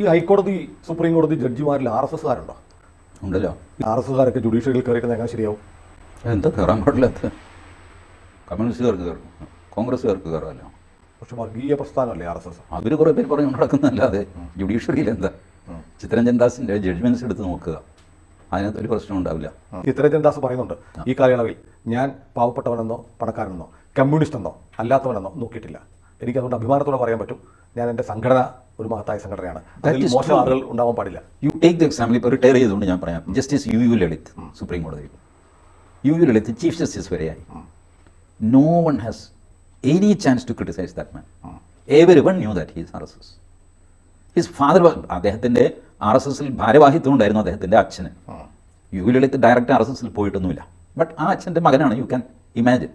ഈ ഹൈക്കോടതി സുപ്രീം കോടതി ജഡ്ജിമാരിൽ ആർ എസ് എസ്കാരുണ്ടോ ഉണ്ടല്ലോ. ആർ എസ് എസ്കാരൊക്കെ ജുഡീഷ്യറിയിൽ കയറിയിട്ട് എങ്ങനെ ശരിയാവും? എന്താ കയറാൻ പാടില്ലാത്ത കമ്മ്യൂണിസ്റ്റുകാർക്ക് കയറും. കോൺഗ്രസ്സുകാർക്ക് കയറാമല്ലോ പക്ഷെ വർഗീയ പ്രസ്ഥാനമല്ലേ ആർ എസ് എസ്? അവർ കുറേ പേര് പറഞ്ഞു നടക്കുന്നതല്ലാതെ ജുഡീഷ്യറിയിൽ എന്താ ചിത്രരഞ്ജൻ ദാസിന്റെ ജഡ്ജ്മെന്റ്സ് എടുത്ത് നോക്കുക. അതിനകത്ത് ഒരു പ്രശ്നം ഉണ്ടാവില്ല. ചിത്രരഞ്ജൻ ദാസ് പറയുന്നുണ്ട് ഈ കാലയളവിൽ ഞാൻ പാവപ്പെട്ടവനെന്നോ പണക്കാരനെന്നോ കമ്മ്യൂണിസ്റ്റ് എന്നോ അല്ലാത്തവനെന്നോ നോക്കിയിട്ടില്ല. എനിക്ക് അതുകൊണ്ട് അഭിമാനത്തോടെ പറയാൻ പറ്റും. ഞാൻ എന്റെ സംഘടന ഒരു മഹത്തായ സംഘടനയാണ്. അതിൽ മോശം. ആളുകൾ ഉണ്ടാവാൻ പാടില്ല. യു ടേക്ക് ദ എക്സാമ്പിൾ ഇപ്പോൾ റിട്ടയർ ചെയ്തുകൊണ്ട് ഞാൻ പറയാം. Justice U U Lalit supreme കോടതിയിൽ U U Lalit chief justice വരെയായി. No one has any chance to criticise that man everyone knew that he's R S S his father അദ്ദേഹത്തിന്റെ R S എസിൽ ഭാരവാഹിത്വം ഉണ്ടായിരുന്നു അദ്ദേഹത്തിന്റെ അച്ഛന്. U U Lalit direct R S എസിൽ പോയിട്ടൊന്നുമില്ല. But ആ അച്ഛന്റെ മകനാണ് യു ക്യാൻ ഇമാജിൻ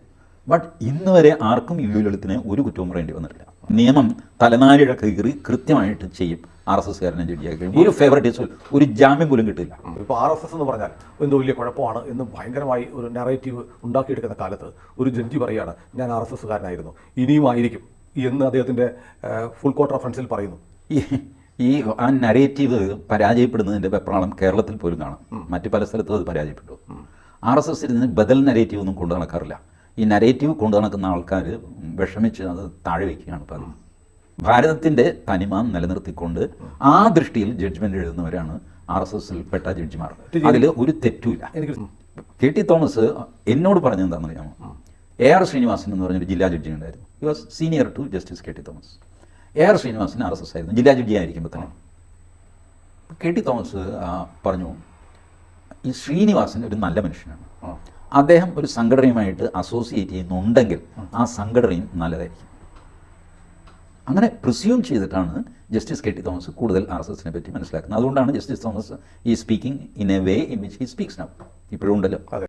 ബട്ട് ഇന്ന് വരെ ആർക്കും യു ലളിതിന് ഒരു കുറ്റവും പറയേണ്ടി വന്നിട്ടില്ല. നിയമം തലനാരിഴ കീറി കൃത്യമായിട്ട് ചെയ്യും. ആർ എസ് എസ്കാരനെ ജഡ്ജിയാക്കി കഴിയും ഒരു ഫേവറേറ്റ് ഒരു ജാമ്യം പോലും കിട്ടില്ല. ഇപ്പോൾ ആർ എസ് എസ് എന്ന് പറഞ്ഞാൽ എന്തോ വലിയ കുഴപ്പമാണ് എന്ന് ഭയങ്കരമായി ഒരു നെറേറ്റീവ് ഉണ്ടാക്കിയെടുക്കുന്ന കാലത്ത് ഒരു ജഡ്ജി പറയുകയാണ് ഞാൻ ആർ എസ് എസ്കാരനായിരുന്നു. ഇനിയും ആയിരിക്കും എന്ന് അദ്ദേഹത്തിന്റെ ഫുൾ കോട്ട് റഫറൻസിൽ പറയുന്നു. ഈ ഈ ആ നരേറ്റീവ് പരാജയപ്പെടുന്നതിന്റെ വെപ്രാളം കേരളത്തിൽ പോലും കാണാം. മറ്റു പല സ്ഥലത്തും അത് പരാജയപ്പെട്ടു. ആർ എസ് എസിൽ നിന്ന് ബദൽ നരേറ്റീവ് ഒന്നും കൊണ്ടു നടക്കാറില്ല ഈ നരേറ്റീവ് കൊണ്ടു നടക്കുന്ന ആൾക്കാർ വിഷമിച്ച് അത് താഴെ വയ്ക്കുകയാണ് പതിവ്. ഭാരതത്തിന്റെ തനിമ നിലനിർത്തിക്കൊണ്ട് ആ ദൃഷ്ടിയിൽ ജഡ്ജ്മെന്റ് എഴുതുന്നവരാണ് ആർ എസ് എസിൽ പെട്ട ജഡ്ജിമാർ അതിൽ ഒരു തെറ്റുമില്ല. കെ ടി തോമസ് എന്നോട് പറഞ്ഞത് എന്താണെന്ന് അറിയാമോ എ ആർ ശ്രീനിവാസൻ എന്ന് പറഞ്ഞൊരു ജില്ലാ ജഡ്ജി ഉണ്ടായിരുന്നു. He was senior to justice K T Thomas. A R Srinivasan R S S ആയിരുന്നു. ജില്ലാ ജഡ്ജി ആയിരിക്കുമ്പോൾ തന്നെ. കെ ടി തോമസ് പറഞ്ഞു ഈ ശ്രീനിവാസൻ ഒരു നല്ല മനുഷ്യനാണ്. അദ്ദേഹം ഒരു സംഘടനയുമായിട്ട് അസോസിയേറ്റ് ചെയ്യുന്നുണ്ടെങ്കിൽ ആ സംഘടനയും നല്ലതായിരിക്കും. അങ്ങനെ പ്രിസ്യൂം ചെയ്തിട്ടാണ് ജസ്റ്റിസ് കെ ടി തോമസ് കൂടുതൽ ആർ എസ് എസിനെ പറ്റി മനസ്സിലാക്കുന്നത്. അതുകൊണ്ടാണ് ജസ്റ്റിസ് തോമസ് ഈ speaking in a way in which he speaks now ഇപ്പോഴും ഉണ്ടല്ലോ.